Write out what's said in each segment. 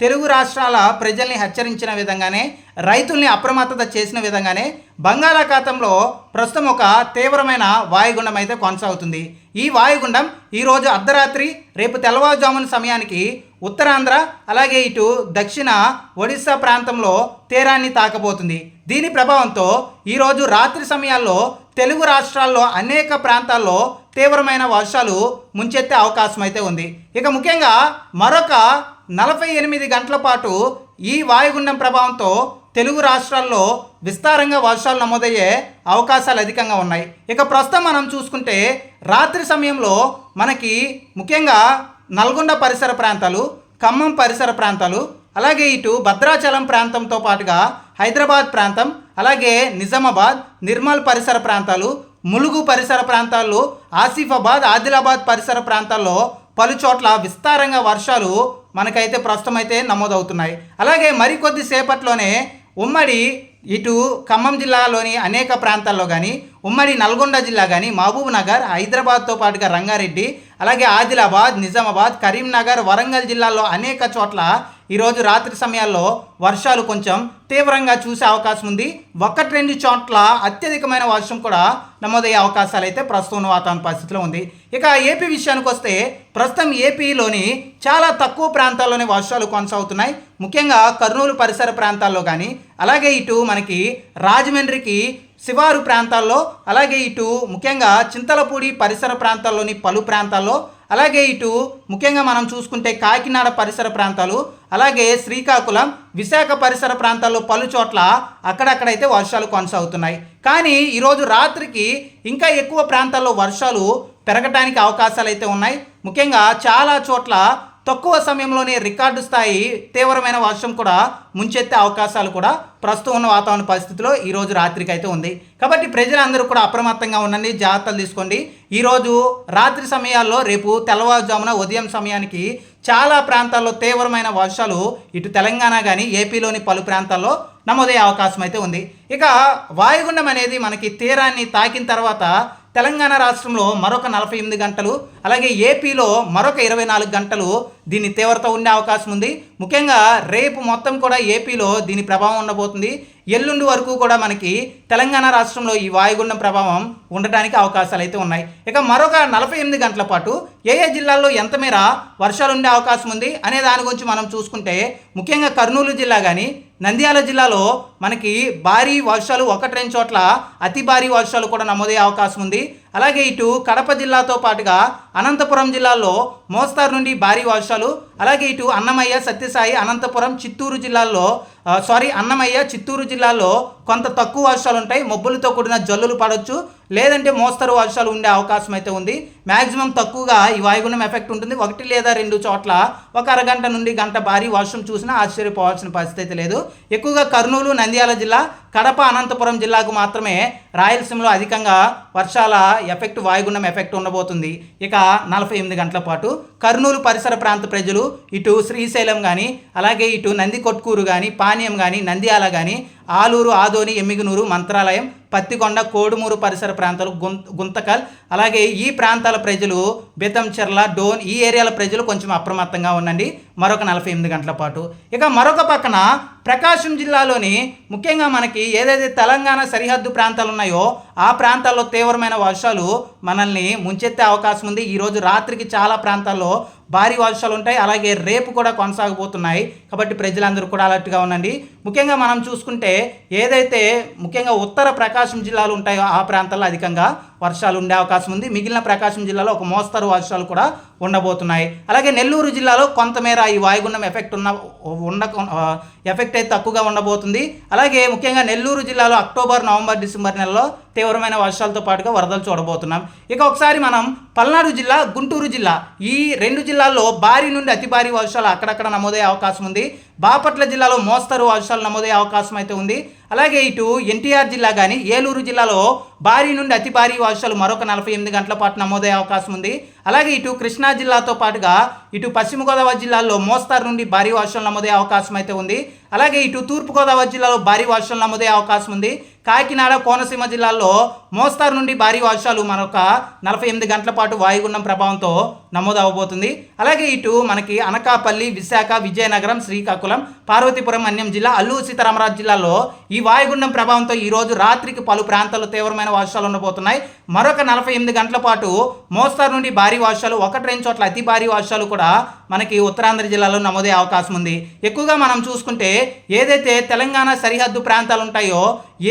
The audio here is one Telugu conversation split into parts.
తెలుగు రాష్ట్రాల ప్రజల్ని హెచ్చరించిన విధంగానే రైతుల్ని అప్రమత్తత చేసిన విధంగానే బంగాళాఖాతంలో ప్రస్తుతం ఒక తీవ్రమైన వాయుగుండం అయితే కొనసాగుతుంది. ఈ వాయుగుండం ఈరోజు అర్ధరాత్రి రేపు తెల్లవారుజామున సమయానికి ఉత్తరాంధ్ర అలాగే ఇటు దక్షిణ ఒడిశా ప్రాంతంలో తీరాన్ని తాకబోతుంది దీని ప్రభావంతో ఈరోజు రాత్రి సమయాల్లో తెలుగు రాష్ట్రాల్లో అనేక ప్రాంతాల్లో తీవ్రమైన వర్షాలు ముంచెత్తే అవకాశం అయితే ఉంది. ఇక ముఖ్యంగా మరొక నలభై ఎనిమిది గంటల పాటు ఈ వాయుగుండం ప్రభావంతో తెలుగు రాష్ట్రాల్లో విస్తారంగా వర్షాలు నమోదయ్యే అవకాశాలు అధికంగా ఉన్నాయి. ఇక ప్రస్తుతం మనం చూసుకుంటే రాత్రి సమయంలో మనకి ముఖ్యంగా నల్గొండ పరిసర ప్రాంతాలు ఖమ్మం పరిసర ప్రాంతాలు అలాగే ఇటు భద్రాచలం ప్రాంతంతో పాటుగా హైదరాబాద్ ప్రాంతం అలాగే నిజామాబాద్ నిర్మల్ పరిసర ప్రాంతాలు ములుగు పరిసర ప్రాంతాల్లో ఆసిఫాబాద్ ఆదిలాబాద్ పరిసర ప్రాంతాల్లో పలు చోట్ల విస్తారంగా వర్షాలు మనకైతే ప్రస్తుతం అయితే నమోదవుతున్నాయి. అలాగే మరికొద్ది సేపట్లోనే ఉమ్మడి ఇటు ఖమ్మం జిల్లాలోని అనేక ప్రాంతాల్లో కానీ ఉమ్మడి నల్గొండ జిల్లా కానీ మహబూబ్ నగర్ హైదరాబాద్తో పాటుగా రంగారెడ్డి అలాగే ఆదిలాబాద్ నిజామాబాద్ కరీంనగర్ వరంగల్ జిల్లాల్లో అనేక చోట్ల ఈరోజు రాత్రి సమయాల్లో వర్షాలు కొంచెం తీవ్రంగా చూసే అవకాశం ఉంది. ఒకటి రెండు చోట్ల అత్యధికమైన వర్షం కూడా నమోదయ్యే అవకాశాలు అయితే ప్రస్తుతం వాతావరణ పరిస్థితిలో ఉంది. ఇక ఏపీ విషయానికి వస్తే ప్రస్తుతం ఏపీలోని చాలా తక్కువ ప్రాంతాల్లోనే వర్షాలు కొనసాగుతున్నాయి. ముఖ్యంగా కర్నూలు పరిసర ప్రాంతాల్లో కానీ అలాగే ఇటు మనకి రాజమండ్రికి శివారు ప్రాంతాల్లో అలాగే ఇటు ముఖ్యంగా చింతలపూడి పరిసర ప్రాంతాల్లోని పలు ప్రాంతాల్లో అలాగే ఇటు ముఖ్యంగా మనం చూసుకుంటే కాకినాడ పరిసర ప్రాంతాలు అలాగే శ్రీకాకుళం విశాఖ పరిసర ప్రాంతాల్లో పలు చోట్ల అక్కడక్కడైతే వర్షాలు కొనసాగుతున్నాయి. కానీ ఈరోజు రాత్రికి ఇంకా ఎక్కువ ప్రాంతాల్లో వర్షాలు పెరగటానికి అవకాశాలు అయితే ఉన్నాయి. ముఖ్యంగా చాలా చోట్ల తక్కువ సమయంలోనే రికార్డు స్థాయి తీవ్రమైన వర్షం కూడా ముంచెత్తే అవకాశాలు కూడా ప్రస్తుతం ఉన్న వాతావరణ పరిస్థితిలో ఈరోజు రాత్రికి అయితే ఉంది. కాబట్టి ప్రజలందరూ కూడా అప్రమత్తంగా ఉండండి జాగ్రత్తలు తీసుకోండి. ఈరోజు రాత్రి సమయాల్లో రేపు తెల్లవారుజామున ఉదయం సమయానికి చాలా ప్రాంతాల్లో తీవ్రమైన వర్షాలు ఇటు తెలంగాణ కానీ ఏపీలోని పలు ప్రాంతాల్లో నమోదయ్యే అవకాశం అయితే ఉంది. ఇక వాయుగుండం అనేది మనకి తీరాన్ని తాకిన తర్వాత తెలంగాణ రాష్ట్రంలో మరొక నలభై ఎనిమిది గంటలు అలాగే ఏపీలో మరొక ఇరవై నాలుగు గంటలు దీని తీవ్రత ఉండే అవకాశం ఉంది. ముఖ్యంగా రేపు మొత్తం కూడా ఏపీలో దీని ప్రభావం ఉండబోతుంది. ఎల్లుండి వరకు కూడా మనకి తెలంగాణ రాష్ట్రంలో ఈ వాయుగుండం ప్రభావం ఉండటానికి అవకాశాలు అయితే ఉన్నాయి. ఇక మరొక నలభై ఎనిమిది గంటల పాటు ఏ ఏ జిల్లాల్లో ఎంత మేర వర్షాలు ఉండే అవకాశం ఉంది అనే దాని గురించి మనం చూసుకుంటే ముఖ్యంగా కర్నూలు జిల్లా కానీ నంద్యాల జిల్లాలో మనకి భారీ వర్షాలు ఒకటి రెండు చోట్ల అతి భారీ వర్షాలు కూడా నమోదయ్యే అవకాశం ఉంది. అలాగే ఇటు కడప జిల్లాతో పాటుగా అనంతపురం జిల్లాలో మోస్తారు నుండి భారీ వర్షాలు అలాగే ఇటు అన్నమయ్య సత్యసాయి అనంతపురం చిత్తూరు జిల్లాల్లో సారీ అన్నమయ్య చిత్తూరు జిల్లాలో కొంత తక్కువ వర్షాలు ఉంటాయి మబ్బులతో కూడిన జల్లులు పడవచ్చు లేదంటే మోస్తరు వర్షాలు ఉండే అవకాశం అయితే ఉంది. మ్యాక్సిమం తక్కువగా ఈ వాయుగుండం ఎఫెక్ట్ ఉంటుంది. ఒకటి లేదా రెండు చోట్ల ఒక అరగంట నుండి గంట భారీ వర్షం చూసినా ఆశ్చర్యపోవాల్సిన పరిస్థితి అయితే లేదు. ఎక్కువగా కర్నూలు నంద్యాల జిల్లా కడప అనంతపురం జిల్లాకు మాత్రమే రాయలసీమలో అధికంగా వర్షాల ఎఫెక్ట్ వాయుగుండం ఎఫెక్ట్ ఉండబోతుంది. ఇక నలభై ఎనిమిది గంటల పాటు కర్నూలు పరిసర ప్రాంత ప్రజలు ఇటు శ్రీశైలం కానీ అలాగే ఇటు నందికొట్కూరు కానీ పానీయం కానీ నంద్యాల కానీ ఆలూరు ఆదోని ఎమ్మిగనూరు మంత్రాలయం పత్తికొండ కోడుమూరు పరిసర ప్రాంతాలు గుం గుంతకల్ అలాగే ఈ ప్రాంతాల ప్రజలు బెతంచెర్ల డోన్ ఈ ఏరియాల ప్రజలు కొంచెం అప్రమత్తంగా ఉండండి. మరొక నలభై ఎనిమిది గంటల పాటు. ఇక మరొక పక్కన ప్రకాశం జిల్లాలోని ముఖ్యంగా మనకి ఏదైతే తెలంగాణ సరిహద్దు ప్రాంతాలు ఉన్నాయో ఆ ప్రాంతాల్లో తీవ్రమైన వర్షాలు మనల్ని ముంచెత్తే అవకాశం ఉంది. ఈరోజు రాత్రికి చాలా ప్రాంతాల్లో భారీ వర్షాలు ఉంటాయి. అలాగే రేపు కూడా కొనసాగబోతున్నాయి. కాబట్టి ప్రజలందరూ కూడా అలర్ట్గా ఉండండి. ముఖ్యంగా మనం చూసుకుంటే ఏదైతే ముఖ్యంగా ఉత్తర ప్రకాశం జిల్లాలు ఉంటాయో ఆ ప్రాంతాల్లో అధికంగా వర్షాలు ఉండే అవకాశం ఉంది. మిగిలిన ప్రకాశం జిల్లాలో ఒక మోస్తరు వర్షాలు కూడా ఉండబోతున్నాయి. అలాగే నెల్లూరు జిల్లాలో కొంతమేర ఈ వాయుగుండం ఎఫెక్ట్ ఉన్న ఉండ ఎఫెక్ట్ అయితే తక్కువగా ఉండబోతుంది. అలాగే ముఖ్యంగా నెల్లూరు జిల్లాలో అక్టోబర్ నవంబర్ డిసెంబర్ నెలలో తీవ్రమైన వర్షాలతో పాటుగా వరదలు చూడబోతున్నాం. ఇక ఒకసారి మనం పల్నాడు జిల్లా గుంటూరు జిల్లా ఈ రెండు జిల్లా జిల్లాల్లో భారీ నుండి అతి భారీ వర్షాలు అక్కడక్కడ నమోదయ్యే అవకాశం ఉంది. బాపట్ల జిల్లాలో మోస్తరు వర్షాలు నమోదయ్యే అవకాశం అయితే ఉంది. అలాగే ఇటు ఎన్టీఆర్ జిల్లా కానీ ఏలూరు జిల్లాలో భారీ నుండి అతి భారీ వర్షాలు మరొక నలభై ఎనిమిది గంటల పాటు నమోదయ్యే అవకాశం ఉంది. అలాగే ఇటు కృష్ణా జిల్లాతో పాటుగా ఇటు పశ్చిమ గోదావరి జిల్లాలో మోస్తారు నుండి భారీ వర్షాలు నమోదయ్యే అవకాశం అయితే ఉంది. అలాగే ఇటు తూర్పుగోదావరి జిల్లాలో భారీ వర్షాలు నమోదయ్యే అవకాశం ఉంది. కాకినాడ కోనసీమ జిల్లాల్లో మోస్తారు నుండి భారీ వర్షాలు మరొక నలభై ఎనిమిది గంటల పాటు వాయుగుండం ప్రభావంతో నమోదవబోతుంది అలాగే ఇటు మనకి అనకాపల్లి విశాఖ విజయనగరం శ్రీకాకుళం పార్వతీపురం అన్యం జిల్లా అల్లూరు సీతారామరాజు జిల్లాలో ఈ వాయుగుండం ప్రభావంతో ఈరోజు రాత్రికి పలు ప్రాంతాల్లో తీవ్రమైన వర్షాలు ఉండబోతున్నాయి. మరొక నలభై ఎనిమిది గంటల పాటు మోస్తారు నుండి భారీ వర్షాలు ఒకటి రెండు చోట్ల అతి భారీ వర్షాలు కూడా మనకి ఉత్తరాంధ్ర జిల్లాలో నమోదే అవకాశం ఉంది. ఎక్కువగా మనం చూసుకుంటే ఏదైతే తెలంగాణ సరిహద్దు ప్రాంతాలు ఉంటాయో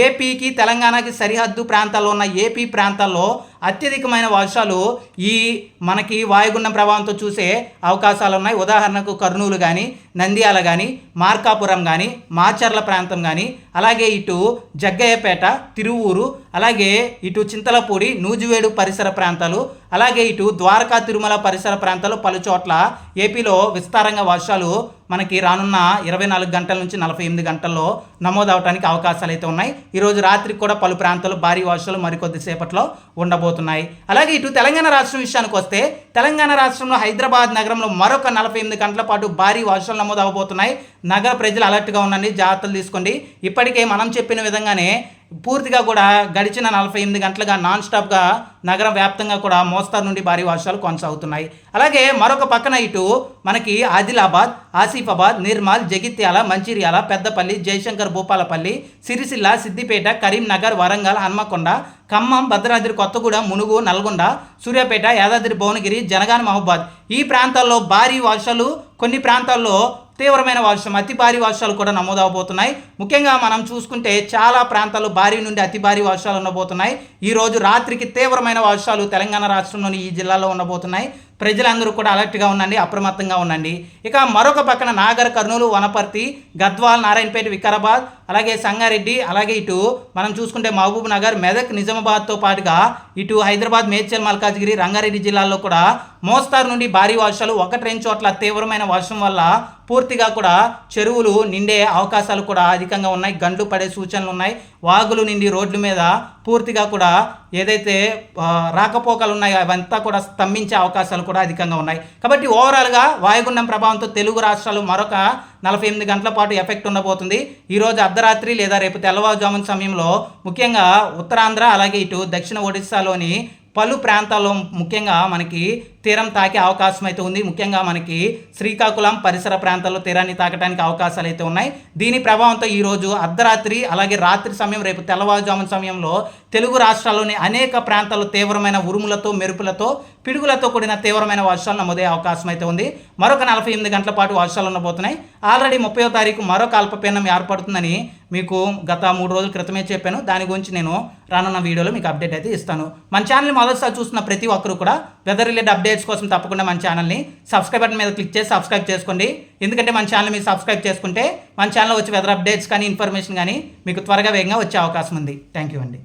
ఏపీకి తెలంగాణకి సరిహద్దు ప్రాంతాల్లో ఉన్న ఏపీ ప్రాంతాల్లో అత్యధికమైన వర్షాలు ఈ మనకి వాయుగుండం ప్రభావంతో చూసే అవకాశాలు ఉన్నాయి ఉదాహరణకు కర్నూలు కానీ నంద్యాల కానీ మార్కాపురం కానీ మాచర్ల ప్రాంతం కానీ అలాగే ఇటు జగ్గయ్యపేట తిరువూరు అలాగే ఇటు చింతలపూడి నూజివేడు పరిసర ప్రాంతాలు అలాగే ఇటు ద్వారకా తిరుమల పరిసర ప్రాంతాలు పలు చోట్ల ఏపీలో విస్తారంగా వర్షాలు మనకి రానున్న ఇరవై నాలుగు గంటల నుంచి నలభై ఎనిమిది గంటల్లో నమోదవడానికి అవకాశాలు అయితే ఉన్నాయి. ఈరోజు రాత్రికి కూడా పలు ప్రాంతాలు భారీ వర్షాలు మరికొద్ది సేపట్లో ఉండబోతున్నాయి. అలాగే ఇటు తెలంగాణ రాష్ట్రం విషయానికి వస్తే తెలంగాణ రాష్ట్రంలో హైదరాబాద్ నగరంలో మరొక నలభై ఎనిమిది గంటల పాటు భారీ వర్షాలు నమోదు అవబోతున్నాయి నగర ప్రజలు అలర్ట్గా ఉండండి జాగ్రత్తలు తీసుకోండి. ఇప్పటికే మనం చెప్పిన విధంగానే పూర్తిగా కూడా గడిచిన నలభై ఎనిమిది గంటలుగా నాన్ స్టాప్గా నగరం వ్యాప్తంగా కూడా మోస్తారు నుండి భారీ వర్షాలు కొనసాగుతున్నాయి. అలాగే మరొక పక్కన ఇటు మనకి ఆదిలాబాద్ ఆసిఫాబాద్ నిర్మల్ జగిత్యాల మంచిర్యాల పెద్దపల్లి జయశంకర్ భూపాలపల్లి సిరిసిల్ల సిద్దిపేట కరీంనగర్ వరంగల్ హన్మకొండ ఖమ్మం భద్రాద్రి కొత్తగూడెం మునుగు నల్గొండ సూర్యాపేట యాదాద్రి భువనగిరి జనగాన మహబాద్ ఈ ప్రాంతాల్లో భారీ వర్షాలు కొన్ని ప్రాంతాల్లో తీవ్రమైన వర్షం అతి భారీ వర్షాలు కూడా నమోదవబోతున్నాయి. ముఖ్యంగా మనం చూసుకుంటే చాలా ప్రాంతాల్లో భారీ నుండి అతి భారీ వర్షాలు ఉండబోతున్నాయి. ఈ రోజు రాత్రికి తీవ్రమైన వర్షాలు తెలంగాణ రాష్ట్రంలోని ఈ జిల్లాలో ఉండబోతున్నాయి. ప్రజలందరూ కూడా అలర్ట్గా ఉండండి అప్రమత్తంగా ఉండండి. ఇక మరొక పక్కన నాగర్ కర్నూలు వనపర్తి గద్వాల్ నారాయణపేట వికారాబాద్ అలాగే సంగారెడ్డి అలాగే ఇటు మనం చూసుకుంటే మహబూబ్ నగర్ మెదక్ నిజామాబాద్తో పాటుగా ఇటు హైదరాబాద్ మేడ్చల్ మల్కాజ్గిరి రంగారెడ్డి జిల్లాల్లో కూడా మోస్తారు నుండి భారీ వర్షాలు ఒకటి రెండు చోట్ల తీవ్రమైన వర్షం వల్ల పూర్తిగా కూడా చెరువులు నిండే అవకాశాలు కూడా అధికంగా ఉన్నాయి. గండ్లు పడే సూచనలు ఉన్నాయి. వాగులు నిండి రోడ్ల మీద పూర్తిగా కూడా ఏదైతే రాకపోకలు ఉన్నాయో అవంతా కూడా స్తంభించే అవకాశాలు కూడా అధికంగా ఉన్నాయి. కాబట్టి ఓవరాల్గా వాయుగుండం ప్రభావంతో తెలుగు రాష్ట్రాలు మరొక నలభై ఎనిమిది గంటల పాటు ఎఫెక్ట్ ఉండబోతుంది. ఈరోజు అర్ధరాత్రి లేదా రేపు తెల్లవారుజామున సమయంలో ముఖ్యంగా ఉత్తరాంధ్ర అలాగే ఇటు దక్షిణ ఒడిస్సాలోని పలు ప్రాంతాల్లో ముఖ్యంగా మనకి తీరం తాకే అవకాశం అయితే ఉంది. ముఖ్యంగా మనకి శ్రీకాకుళం పరిసర ప్రాంతాల్లో తీరాన్ని తాకడానికి అవకాశాలు అయితే ఉన్నాయి. దీని ప్రభావంతో ఈరోజు అర్ధరాత్రి అలాగే రాత్రి సమయం రేపు తెల్లవారుజామున సమయంలో తెలుగు రాష్ట్రాల్లోని అనేక ప్రాంతాల్లో తీవ్రమైన ఉరుములతో మెరుపులతో పిడుగులతో కూడిన తీవ్రమైన వర్షాలు నమోదయ్యే అవకాశం అయితే ఉంది. మరొక నలభై ఎనిమిది గంటల పాటు వర్షాలు ఉండబోతున్నాయి. ఆల్రెడీ ముప్పయో తారీఖు మరొక అల్పపీడనం ఏర్పడుతుందని మీకు గత మూడు రోజుల క్రితమే చెప్పాను. దాని గురించి నేను రానున్న వీడియోలో మీకు అప్డేట్ అయితే ఇస్తాను. మన ఛానల్ మొదటిసారి చూస్తున్న ప్రతి ఒక్కరు కూడా వెదర్ రిలేటెడ్ అప్డేట్స్ కోసం తప్పకుండా మన ఛానల్ని సబ్స్క్రైబ్ బటన్ మీద క్లిక్ చేసి సబ్స్క్రైబ్ చేసుకోండి. ఎందుకంటే మన ఛానల్ మీరు సబ్స్క్రైబ్ చేసుకుంటే మన ఛానల్లో వచ్చే వెదర్ అప్డేట్స్ కానీ ఇన్ఫర్మేషన్ కానీ మీకు త్వరగా వేగంగా వచ్చే అవకాశం ఉంది. థ్యాంక్ యూ అండి.